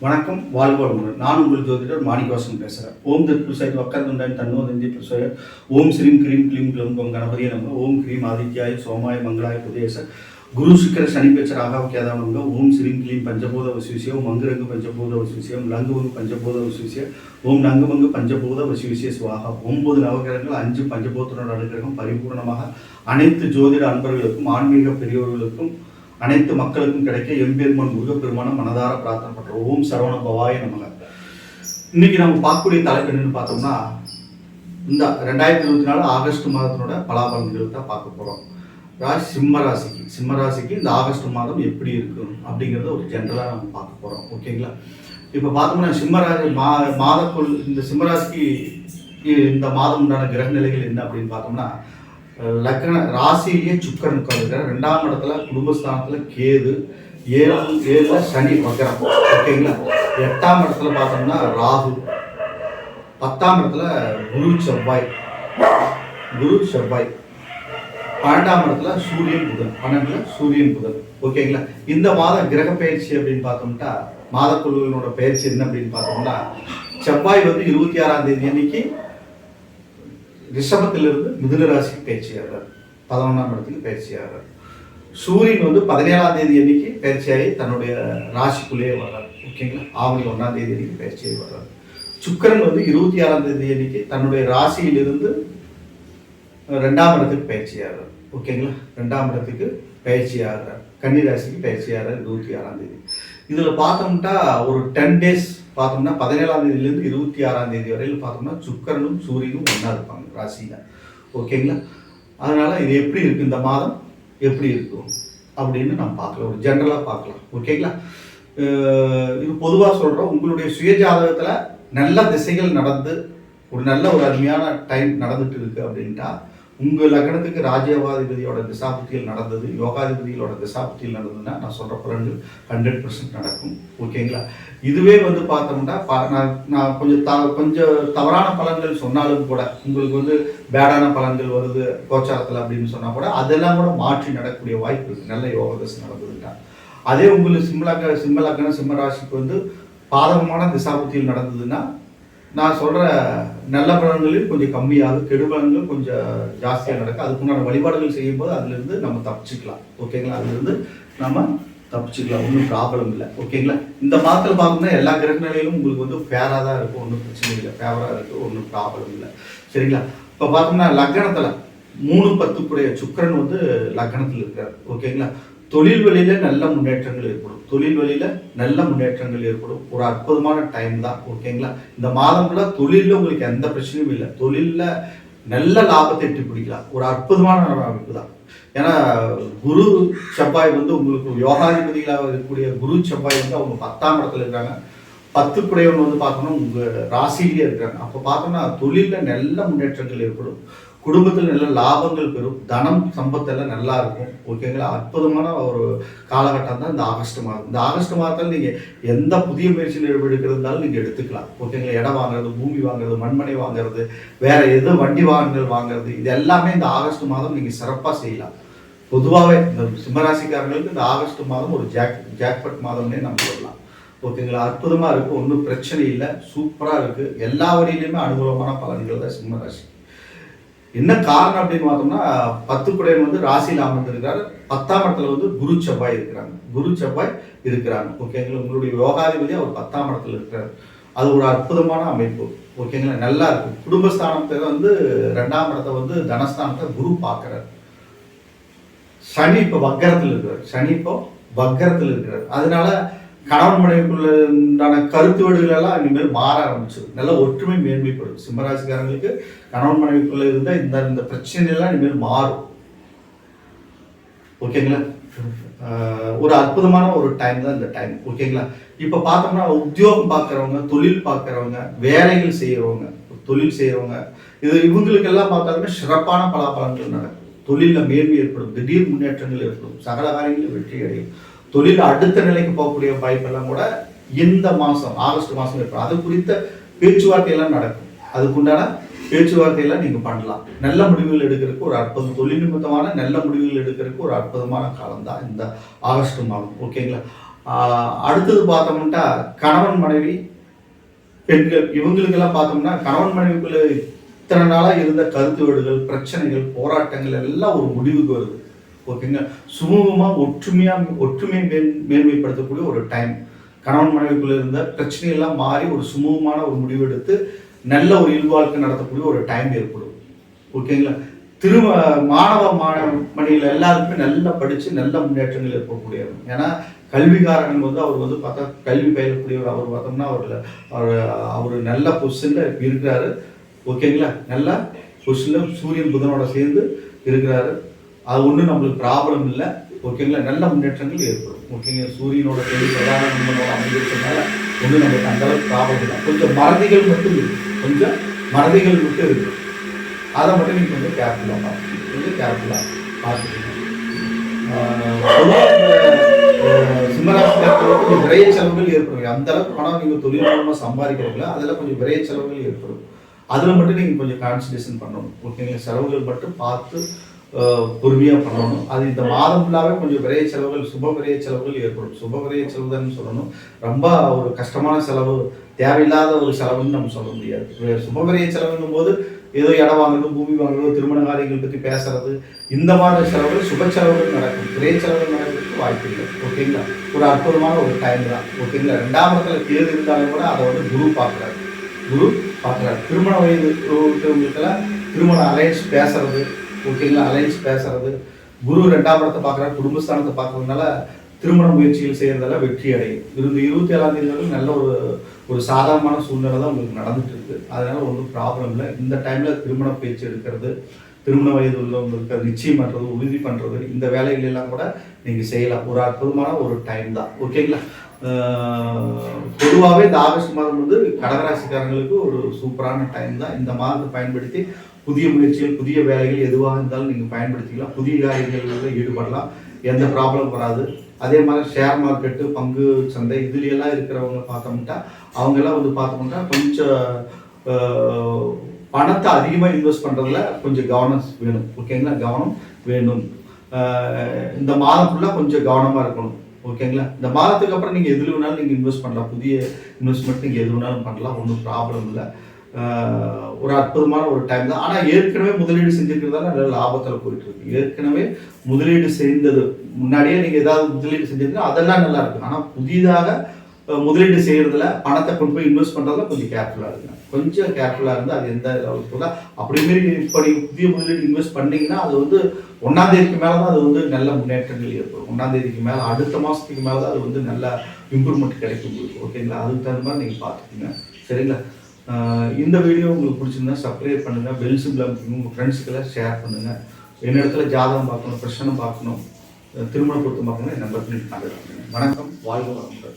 வணக்கம் வாழ்க நான் உங்கள் ஜோதிடர் மாணிக்கவாசன் பேசுகிறேன் ஓம் தத்புருஷாய் வக்கரதுண்டன் தன்னோதந்தி புருஷாய ஓம் ஸ்ரீம் கிரீம் கிளீம் கிளம் கோம் கணபதியை நம்ம ஓம் கிரீம் ஆதித்யாய சோமாய மங்களாய புதேச. குரு சுக்கர சனி பெச்ச ராகாவ கேதானங்க ஓம் ஸ்ரீம் க்ளீம் பஞ்சபூத வசிவிசியம் மங்குரங்கு பஞ்சபூத வசிவிசியம் லங்குவங்கு பஞ்சபூத வசிவிசியம் ஓம் நங்குமங்கு பஞ்சபூத வசிவிசிய சுவாகா. ஒன்பது நவகிரகங்கள் அஞ்சு பஞ்சபூத்தனோட அனுகிரகம் பரிபூர்ணமாக. அனைத்து ஜோதிட அன்பர்களுக்கும் ஆன்மீக பெரியவர்களுக்கும் அனைத்து மக்களுக்கும் கிடைக்க எம்பெருமான் முருகப்பெருமான மனதார பிரார்த்தனை பண்ணுறோம் ஓம் சரவண பவாய நமக. இன்னைக்கு நம்ம பார்க்கக்கூடிய தலைப்பு என்னன்னு பார்த்தோம்னா இந்த ரெண்டாயிரத்தி இருபத்தி நாலு ஆகஸ்ட் மாதத்தினோட பலாபலன்கள் தான் பார்க்க போகிறோம் ராசி சிம்ம ராசிக்கு சிம்ம ராசிக்கு இந்த ஆகஸ்ட் மாதம் எப்படி இருக்கும் அப்படிங்கிறத ஒரு ஜென்ரலாக நம்ம பார்க்க போகிறோம் ஓகேங்களா? இப்போ பார்த்தோம்னா சிம்மராசி மா மாதக்குள் இந்த சிம்மராசிக்கு இந்த மாதம் உண்டான கிரக நிலைகள் என்ன அப்படின்னு பார்த்தோம்னா லக்ன ராசியிலேயே சுக்கரன் உட்காந்துருக்காரு ரெண்டாம் இடத்துல குடும்பஸ்தானத்தில் கேது ஏழு ஏழில் சனி வக்கரம் ஓகேங்களா? எட்டாம் இடத்துல பார்த்தோம்னா ராகு. பத்தாம் இடத்துல குரு செவ்வாய். குரு செவ்வாய். பன்னெண்டாம் இடத்துல சூரியன் புதன். பன்னெண்டுல சூரியன் புதன். ஓகேங்களா? இந்த மாத கிரக பயிற்சி அப்படின்னு பார்த்தோம்னா மாதக்குழுவினோட பயிற்சி என்ன அப்படின்னு பார்த்தோம்னா செவ்வாய் வந்து இருபத்தி ஆறாம் தேதி அன்னைக்கு ரிஷபத்திலிருந்து மிதுன ராசிக்கு பயிற்சியாகிறார் பதினொன்றாம் இடத்துக்கு பயிற்சியாகிறார் சூரியன் வந்து பதினேழாம் தேதி அன்னைக்கு பயிற்சியாகி தன்னுடைய ராசிக்குள்ளேயே வர்றார். ஓகேங்களா? ஆவணி ஒன்றாம் தேதி அன்னைக்கு பயிற்சியாகி வர்றார். சுக்கரன் வந்து இருபத்தி ஆறாம் தேதி அன்னைக்கு தன்னுடைய ராசியிலிருந்து ரெண்டாம் இடத்துக்கு பயிற்சியாகிறார் ஓகேங்களா? ரெண்டாம் இடத்துக்கு பயிற்சி ஆகிறார். கன்னி ராசிக்கு பயிற்சி ஆகிறார் இருபத்தி ஆறாம் தேதி. இதில் பார்த்தோம்னா ஒரு டென் டேஸ் பார்த்தோம்னா பதினேழாம் தேதியிலேருந்து இருபத்தி ஆறாம் தேதி வரையில் பார்த்தோம்னா சுக்கரனும் சூரியனும் ஒன்றா இருப்பாங்க ராசியில். ஓகேங்களா அதனால் இது எப்படி இருக்குது இந்த மாதம்? எப்படி இருக்கும் அப்படின்னு நம்ம பார்க்கலாம். ஒரு ஜென்ரலாக பார்க்கலாம். ஓகேங்களா இது பொதுவாக சொல்கிறோம் உங்களுடைய சுய ஜாதகத்தில் நல்ல திசைகள் நடந்து ஒரு நல்ல ஒரு அருமையான டைம் நடந்துட்டு இருக்குது அப்படின்ட்டா உங்கள் லக்னத்துக்கு ராஜ்யவாதிபதியோட திசாபுத்தியில் நடந்தது யோகாதிபதிகளோட திசாபுத்தியில் நடந்ததுன்னா நான் சொல்கிற பலன்கள் ஹண்ட்ரட் பர்சன்ட் நடக்கும். ஓகேங்களா? இதுவே வந்து பார்த்தோம்னா நான் நான் கொஞ்சம் த கொஞ்சம் தவறான பலன்கள் சொன்னாலும் கூட உங்களுக்கு வந்து பேடான பலன்கள் வருது கோச்சாரத்தில் அப்படின்னு சொன்னால் கூட அதெல்லாம் கூட மாற்றி நடக்கக்கூடிய வாய்ப்பு இருக்குது நல்ல யோக தசை நடந்ததுன்னா. அதே உங்களுக்கு சிம்மலக்க சிம்மலக்கண சிம்மராசிக்கு வந்து பாதகமான திசாபுத்தியில் நடந்ததுன்னா நான் சொல்கிற நல்ல பலன்களில் கொஞ்சம் கம்மியாகும் கெடுபலன்கள் கொஞ்சம் ஜாஸ்தியாக நடக்கும் அதுக்குண்டான வழிபாடுகள் செய்யும்போது அதுலேருந்து நம்ம தப்பிச்சுக்கலாம். ஓகேங்களா? அதுலேருந்து நம்ம தப்பிச்சுக்கலாம். ஒன்றும் ப்ராப்ளம் இல்லை. ஓகேங்களா? இந்த மாதத்தில் பார்த்தோம்னா எல்லா கிரக நிலையிலும் உங்களுக்கு வந்து ஃபேராக தான் இருக்கும் ஒன்றும் பிரச்சனை இல்லை. ஃபேவராக இருக்குது ஒன்றும் ப்ராப்ளம் இல்லை. சரிங்களா? இப்போ பார்த்தோம்னா லக்னத்தில் மூணு பத்துக்குடைய சுக்கிரன் வந்து லக்னத்தில் இருக்கார். ஓகேங்களா? தொழில் வழியில நல்ல முன்னேற்றங்கள் ஏற்படும். தொழில் வழியில் நல்ல முன்னேற்றங்கள் ஏற்படும். ஒரு அற்புதமான டைம் தான் ஓகேங்களா இந்த மாதம் கூட தொழிலில் உங்களுக்கு எந்த பிரச்சனையும் இல்லை. தொழிலில் நல்ல லாபத்தை எட்டி பிடிக்கலாம். ஒரு அற்புதமான அமைப்பு தான். ஏன்னா குரு செவ்வாய் வந்து உங்களுக்கு யோகாதிபதிகளாக இருக்கக்கூடிய குரு செவ்வாய் வந்து அவங்க பத்தாம் இடத்துல இருக்காங்க. பத்து குடையவன் வந்து பார்த்தோம்னா உங்கள் ராசியிலேயே இருக்கிறாங்க. அப்போ பார்த்தோம்னா தொழிலில் நல்ல முன்னேற்றங்கள் ஏற்படும். குடும்பத்தில் நல்ல லாபங்கள் பெறும். தனம் சம்பத்தெல்லாம் நல்லா இருக்கும். ஓகேங்களா அற்புதமான ஒரு காலகட்டம் தான் இந்த ஆகஸ்ட் மாதம். இந்த ஆகஸ்ட் மாதத்தில் நீங்கள் எந்த புதிய முயற்சியில் எடுக்கிறதுனாலும் நீங்கள் எடுத்துக்கலாம். ஓகேங்களா இடம் வாங்குறது பூமி வாங்குறது மண்மனை வாங்குறது வேற எது வண்டி வாகனங்கள் வாங்குறது இது எல்லாமே இந்த ஆகஸ்ட் மாதம் நீங்கள் சிறப்பாக செய்யலாம். பொதுவாகவே இந்த சிம்மராசிக்காரங்களுக்கு இந்த ஆகஸ்ட் மாதம் ஒரு ஜாக் ஜாக்பட் மாதம்னே நம்ம சொல்லலாம் ஓகேங்களா அற்புதமாக இருக்குது ஒன்றும் பிரச்சனை இல்லை. சூப்பராக இருக்குது எல்லா வழியிலையுமே அனுகூலமான பலன்கள் தான் சிம்மராசி என்ன காரணம் அப்படின்னு பார்த்தோம்னா பத்து குடையன் வந்து ராசியில் அமர்ந்திருக்கிறார். பத்தாம் இடத்துல வந்து குரு செவ்வாய் இருக்கிறாங்க. குரு செவ்வாய் இருக்கிறாங்க. ஓகேங்களா உங்களுடைய யோகாதிபதி அவர் பத்தாம் இடத்துல இருக்கிறார். அது ஒரு அற்புதமான அமைப்பு. ஓகேங்களா நல்லா இருக்கு. குடும்பஸ்தானத்தை வந்து ரெண்டாம் இடத்தை வந்து தனஸ்தானத்தை குரு பார்க்கிறார். சனி இப்போ வக்கரத்தில் இருக்கிறார். சனி இப்போ வக்கரத்தில் இருக்கிறார். அதனால கணவன் மனைவிக்குள்ள உண்டான கருத்து வேடுகள் எல்லாம் இனிமேல் மாற ஆரம்பிச்சிடும் நல்ல ஒற்றுமை மேன்மைப்படும். சிம்மராசிக்காரங்களுக்கு கணவன் மனைவிக்குள்ள இருந்தால் இந்த இந்த பிரச்சனை எல்லாம் இனிமேல் மாறும். ஓகேங்களா? ஒரு அற்புதமான ஒரு டைம் தான் இந்த டைம் ஓகேங்களா? இப்போ பார்த்தோம்னா உத்தியோகம் பார்க்குறவங்க தொழில் பார்க்குறவங்க வேலைகள் செய்கிறவங்க தொழில் செய்கிறவங்க இது இவங்களுக்கெல்லாம் பார்த்தாலுமே சிறப்பான பலாபலங்கள் நடக்கும். தொழிலில் மேன்மை ஏற்படும். திடீர் முன்னேற்றங்கள் ஏற்படும். சகல காரியங்களும் வெற்றி அடையும். தொழில் அடுத்த நிலைக்கு போகக்கூடிய வாய்ப்பெல்லாம் கூட இந்த மாதம் ஆகஸ்ட் மாதம் இருக்கும். அது குறித்த பேச்சுவார்த்தையெல்லாம் நடக்கும். அதுக்குண்டான பேச்சுவார்த்தையெல்லாம் நீங்கள் பண்ணலாம். நல்ல முடிவுகள் எடுக்கிறதுக்கு ஒரு அற்புதம். தொழில் நிமித்தமான நல்ல முடிவுகள் எடுக்கிறதுக்கு ஒரு அற்புதமான காலம் தான் இந்த ஆகஸ்ட் மாதம். ஓகேங்களா? அடுத்தது பார்த்தோம்னா கணவன் மனைவி பெண்கள். இவங்களுக்கெல்லாம் பார்த்தோம்னா கணவன் மனைவிக்குள்ள இத்தனை நாளாக இருந்த கருத்து வீடுகள் பிரச்சனைகள் போராட்டங்கள் எல்லாம் ஒரு முடிவுக்கு வருது. ஓகேங்க சுமூகமாக ஒற்றுமையாக ஒற்றுமையை மேன் மேன்மைப்படுத்தக்கூடிய ஒரு டைம் கணவன் மனைவிக்குள்ள இருந்த பிரச்சனையெல்லாம் மாறி ஒரு சுமூகமான ஒரு முடிவு எடுத்து நல்ல ஒரு இல்வாழ்க்கை நடத்தக்கூடிய ஒரு டைம் ஏற்படும். ஓகேங்களா திரும மாணவ மாணவணிகள் எல்லாருக்குமே நல்லா படித்து நல்ல முன்னேற்றங்கள் ஏற்படக்கூடியவர். ஏன்னா கல்விக்காரன் வந்து அவர் வந்து பார்த்தா கல்வி பயிலக்கூடியவர். அவர் பார்த்தோம்னா அவர் அவர் அவர் நல்ல பொசிஷனில் இருக்கிறாரு. ஓகேங்களா நல்ல பொசிஷனில் சூரியன் புதனோட சேர்ந்து இருக்கிறாரு. அது ஒன்றும் நம்மளுக்கு ப்ராப்ளம் இல்லை. ஓகேங்களா நல்ல முன்னேற்றங்கள் ஏற்படும். ஓகேங்க சூரியனோட கேள்வி பிரதான நம்மளோட அமைந்திருக்கிறதுனால ஒன்றும் நம்மளுக்கு அந்தளவுக்கு ப்ராப்ளம் இல்லை. கொஞ்சம் மறதிகள் மட்டும் இருக்கு. கொஞ்சம் மறதிகள் மட்டும் இருக்கு. அதை மட்டும் நீங்கள் கொஞ்சம் கேர்ஃபுல்லாக பார்த்துக்கணும். கொஞ்சம் கேர்ஃபுல்லாக பார்த்துக்கணும். சிம்மராசிக்காரர்களுக்கு கொஞ்சம் விரைய செலவுகள் ஏற்படும். அந்த அளவுக்கு பணம் நீங்கள் தொழில் மூலமாக சம்பாதிக்கிறீங்களா? அதில் கொஞ்சம் விரைய செலவுகள் ஏற்படும். அதில் மட்டும் நீங்கள் கொஞ்சம் கான்சன்ட்ரேஷன் பண்ணணும். ஓகேங்களா செலவுகள் மட்டும் பார்த்து பொறுமையாக பண்ணணும். அது இந்த மாதம் ஃபுல்லாகவே கொஞ்சம் விரைய செலவுகள் சுப விரைய செலவுகள் ஏற்படும். சுப விரைய செலவு தான் சொல்லணும். ரொம்ப ஒரு கஷ்டமான செலவு தேவையில்லாத ஒரு செலவுன்னு நம்ம சொல்ல முடியாது. சுப விரைய செலவுங்கும் போது ஏதோ இடம் வாங்குறது பூமி வாங்குறது திருமண காரியங்கள் பற்றி பேசுறது. இந்த மாதிரி செலவுகள் சுப செலவுகள் நடக்கும். விரைய செலவுகள் நடக்கிறதுக்கு வாய்ப்பு இல்லை. ஓகேங்களா ஒரு அற்புதமான ஒரு டைம் தான். ஓகேங்களா ரெண்டாம் இடத்துல தேர்வு இருந்தாலும் கூட அதை வந்து குரு பார்க்குறாரு. குரு பார்க்குறாரு. திருமண வயது திருமண அலையன்ஸ் பேசுறது ஓகேங்களா அலைன்ஸ் பேசுறது. குரு ரெண்டாம் இடத்தை பார்க்குறாரு குடும்பஸ்தானத்தை பார்க்கறதுனால திருமண முயற்சிகள் செய்யறதெல்லாம் வெற்றி அடையும் இருந்த இருபத்தி ஏழாம் தேதி நல்ல ஒரு ஒரு சாதகமான சூழ்நிலை தான் உங்களுக்கு நடந்துட்டு இருக்கு. அதனால ஒன்றும் ப்ராப்ளம் இல்லை. இந்த டைம்ல திருமண பேச்சு எடுக்கிறது திருமண வயது உள்ளவங்களுக்கு நிச்சயம் பண்ணுறது உறுதி பண்ணுறது இந்த வேலைகள் எல்லாம் கூட நீங்கள் செய்யலாம். ஒரு அற்புதமான ஒரு டைம் தான். ஓகேங்களா பொதுவாகவே இந்த ஆகஸ்ட் மாதம் வந்து கடகராசிக்காரங்களுக்கு ஒரு சூப்பரான டைம் தான். இந்த மாதத்தை பயன்படுத்தி புதிய முயற்சிகள் புதிய வேலைகள் எதுவாக இருந்தாலும் நீங்கள் பயன்படுத்திக்கலாம். புதிய காரியங்களில் ஈடுபடலாம். எந்த ப்ராப்ளம் வராது. அதே மாதிரி ஷேர் மார்க்கெட்டு பங்கு சந்தை இதுலையெல்லாம் இருக்கிறவங்க பார்த்தோம்னா அவங்கெல்லாம் வந்து பார்த்தோம்னா கொஞ்சம் பணத்தை அதிகமாக இன்வெஸ்ட் பண்ணுறதுல கொஞ்சம் கவனம் வேணும். ஓகேங்களா கவனம் வேணும். இந்த மாதம் ஃபுல்லாக கொஞ்சம் கவனமாக இருக்கணும். ஓகேங்களா இந்த மாதத்துக்கு அப்புறம் நீங்கள் எதில் வேணாலும் நீங்கள் இன்வெஸ்ட் பண்ணலாம். புதிய இன்வெஸ்ட்மெண்ட் நீங்கள் எது வேணாலும் பண்ணலாம். ஒன்றும் ப்ராப்ளம் இல்லை. ஒரு அற்புதமான ஒரு டைம் தான். ஆனால் ஏற்கனவே முதலீடு செஞ்சுருக்கிறதால நல்ல லாபத்தில் போயிட்டு இருக்கு ஏற்கனவே முதலீடு செய்தது முன்னாடியே நீங்கள் ஏதாவது முதலீடு செஞ்சிருந்தா அதெல்லாம் நல்லா இருக்கு ஆனால் புதிதாக முதலீடு செய்கிறதுல பணத்தை கொண்டு போய் இன்வெஸ்ட் பண்ணுறதுல கொஞ்சம் கேர்ஃபுல்லாக இருக்குங்க கொஞ்சம் கேர்ஃபுல்லாக இருந்தால் அது எந்த லெவலுக்கு அப்படி மாரி இப்போ நீங்கள் புதிய முதலீடு இன்வெஸ்ட் பண்ணிங்கன்னா அது வந்து ஒன்றாம் தேதிக்கு மேலே தான் அது வந்து நல்ல முன்னேற்றங்கள் ஏற்படும். ஒன்றாம் தேதிக்கு மேலே அடுத்த மாதத்துக்கு மேலே தான் அது வந்து நல்ல இம்ப்ரூவ்மெண்ட் கிடைக்கும் ஓகேங்களா அதுக்கு தகுந்த மாதிரி நீங்கள் பார்த்துக்கோங்க. சரிங்களா? இந்த வீடியோ உங்களுக்கு பிடிச்சிருந்தா சப்ஸ்கிரைப் பண்ணுங்கள் பெல் சிம்பிள் அமைக்கணும் உங்கள் ஃப்ரெண்ட்ஸுக்கெல்லாம் ஷேர் பண்ணுங்கள் என்ன இடத்துல ஜாதகம் பார்க்கணும் பிரச்சனை பார்க்கணும் திருமண பொருத்தம் பார்க்கணும் என் நம்பர் பண்ணி வணக்கம் வாழ்க வளமுடன்.